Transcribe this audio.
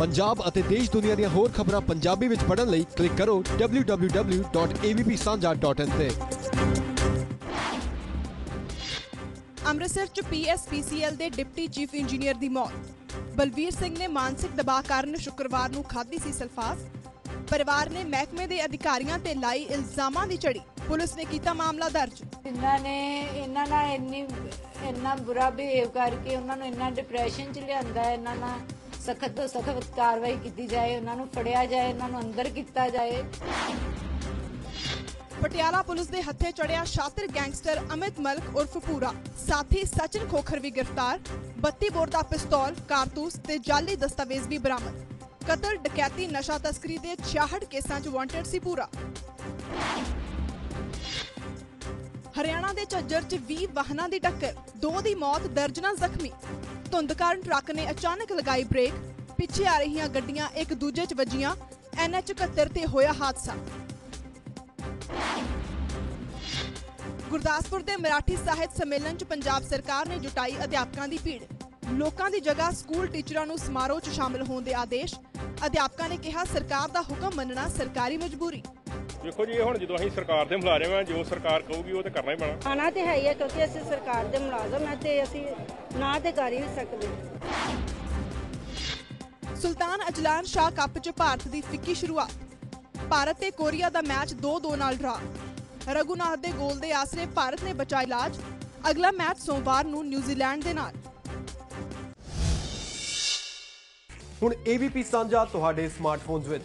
ਪੰਜਾਬ ਅਤੇ ਦੇਸ਼ ਦੁਨੀਆ ਦੀਆਂ ਹੋਰ ਖਬਰਾਂ ਪੰਜਾਬੀ ਵਿੱਚ ਪੜ੍ਹਨ ਲਈ ਕਲਿੱਕ ਕਰੋ www.avpsanja.in ਤੇ। ਅੰਮ੍ਰਿਤਸਰ ਚ ਪੀਐਸਪੀਸੀਐਲ ਦੇ ਡਿਪਟੀ ਚੀਫ ਇੰਜੀਨੀਅਰ ਦੀ ਮੌਤ। ਬਲਵੀਰ ਸਿੰਘ ਨੇ ਮਾਨਸਿਕ ਦਬਾਅ ਕਾਰਨ ਸ਼ੁੱਕਰਵਾਰ ਨੂੰ ਖਾਧੀ ਸੀ ਸਲਫਾਸ। ਪਰਿਵਾਰ ਨੇ ਮਹਿਕਮੇ ਦੇ ਅਧਿਕਾਰੀਆਂ ਤੇ ਲਾਈ ਇਲਜ਼ਾਮਾਂ ਦੀ ਚੜੀ ਪੁਲਿਸ ਨੇ ਕੀਤਾ ਮਾਮਲਾ ਦਰਜ। ਇਹਨਾਂ ਨੇ ਇਹਨਾਂ ਨਾਲ ਇੰਨੀ ਇੰਨਾ ਬੁਰਾ ਬਿਹੇਵ ਕਰਕੇ ਉਹਨਾਂ ਨੂੰ ਇੰਨਾ ਡਿਪਰੈਸ਼ਨ ਚ ਲਿਆਂਦਾ ਹੈ ਇਹਨਾਂ ਨਾਲ। ਸਖਤ ਤੋਂ ਸਖਤ ਕਾਰਵਾਈ ਕੀਤੀ ਜਾਏ, ਉਹਨਾਂ ਨੂੰ ਫੜਿਆ ਜਾਏ ਇਹਨਾਂ ਨੂੰ ਅੰਦਰ ਕੀਤਾ ਜਾਏ। ਪਟਿਆਲਾ ਪੁਲਿਸ ਦੇ ਹੱਥੇ ਚੜਿਆ ਸ਼ਾਤਰ ਗੈਂਗਸਟਰ ਅਮਿਤ ਮਲਕ ਉਰਫ ਪੂਰਾ। ਸਾਥੀ ਸਚਿਨ ਖੋਖਰ ਵੀ ਗ੍ਰਿਫਤਾਰ 32 ਬੋਰ ਦਾ ਪਿਸਤੌਲ, ਕਾਰਤੂਸ ਤੇ ਜਾਲੀ ਦਸਤਾਵੇਜ਼ ਵੀ ਬਰਾਮਦ। ਕਤਲ, ਡਕੈਤੀ, ਨਸ਼ਾ ਤਸਕਰੀ ਦੇ 66 ਕੇਸਾਂ 'ਚ ਵਾਂਟਡ ਸੀ ਪੂਰਾ। ਹਰਿਆਣਾ ਦੇ ਝੱਜਰ 'ਚ 20 ਵਾਹਨਾਂ ਦੀ ਟੱਕਰ, ਦੋ ਦੀ ਮੌਤ ਦਰਜਨਾਂ ਜ਼ਖਮੀ। ਧੁੰਦ ਕਾਰਨ ਟਰੱਕ ਨੇ ਅਚਾਨਕ ਲਗਾਈ ਬ੍ਰੇਕ, ਪਿੱਛੇ ਆ ਰਹੀਆਂ ਗੱਡੀਆਂ ਇੱਕ ਦੂਜੇ 'ਚ ਵੱਜੀਆਂ ਐਨਐਚ 71 ਤੇ ਹੋਇਆ ਹਾਦਸਾ। ਗੁਰਦਾਸਪੁਰ ਦੇ ਮਰਾਠੀ ਸਾਹਿਤ ਸੰਮੇਲਨ 'ਚ ਪੰਜਾਬ ਸਰਕਾਰ ਨੇ ਜੁਟਾਈ ਅਧਿਆਪਕਾਂ ਦੀ ਭੀੜ। ਲੋਕਾਂ ਦੀ ਜਗ੍ਹਾ ਸਕੂਲ ਟੀਚਰਾਂ ਨੂੰ ਸਮਾਰੋਹ 'ਚ ਸ਼ਾਮਲ ਹੋਣ ਦੇ ਆਦੇਸ਼। ਅਧਿਆਪਕਾਂ ਨੇ ਕਿਹਾ, ਸਰਕਾਰ ਦਾ ਹੁਕਮ ਮੰਨਣਾ ਸਰਕਾਰੀ ਮਜਬੂਰੀ। ਦੇਖੋ ਜੀ ਇਹ ਹੁਣ ਜਦੋਂ ਅਸੀਂ ਸਰਕਾਰ ਦੇ ਮੁਲਾਜ਼ਮ ਆ ਜੋ ਸਰਕਾਰ ਕਹੂਗੀ ਉਹ ਤੇ ਕਰਨਾ ਹੀ ਪੈਣਾ। ਆਣਾ ਤੇ ਹੈ ਹੀ ਹੈ ਕਿਉਂਕਿ ਅਸੀਂ ਸਰਕਾਰ ਦੇ ਮੁਲਾਜ਼ਮ ਹਾਂ ਤੇ ਅਸੀਂ ਨਾ ਤੇ ਕਰ ਹੀ ਸਕਦੇ। ਸੁਲਤਾਨ ਅਜਲਾਨ ਸ਼ਾਹ ਕੱਪ 'ਚ ਭਾਰਤ ਦੀ ਫਿੱਕੀ ਸ਼ੁਰੂਆਤ। ਭਾਰਤ ਤੇ ਕੋਰੀਆ ਦਾ ਮੈਚ 2-2 ਨਾਲ ਡਰਾ। ਰਘੁਨਾਥ ਦੇ ਗੋਲ ਦੇ ਆਸਰੇ ਭਾਰਤ ਨੇ ਬਚਾਇਆ ਇਲਾਜ। ਅਗਲਾ ਮੈਚ ਸੋਮਵਾਰ ਨੂੰ ਨਿਊਜ਼ੀਲੈਂਡ ਦੇ ਨਾਲ। ਹੁਣ AVP ਸਾਂਝਾ ਤੁਹਾਡੇ ਸਮਾਰਟਫੋਨਸ ਵਿੱਚ।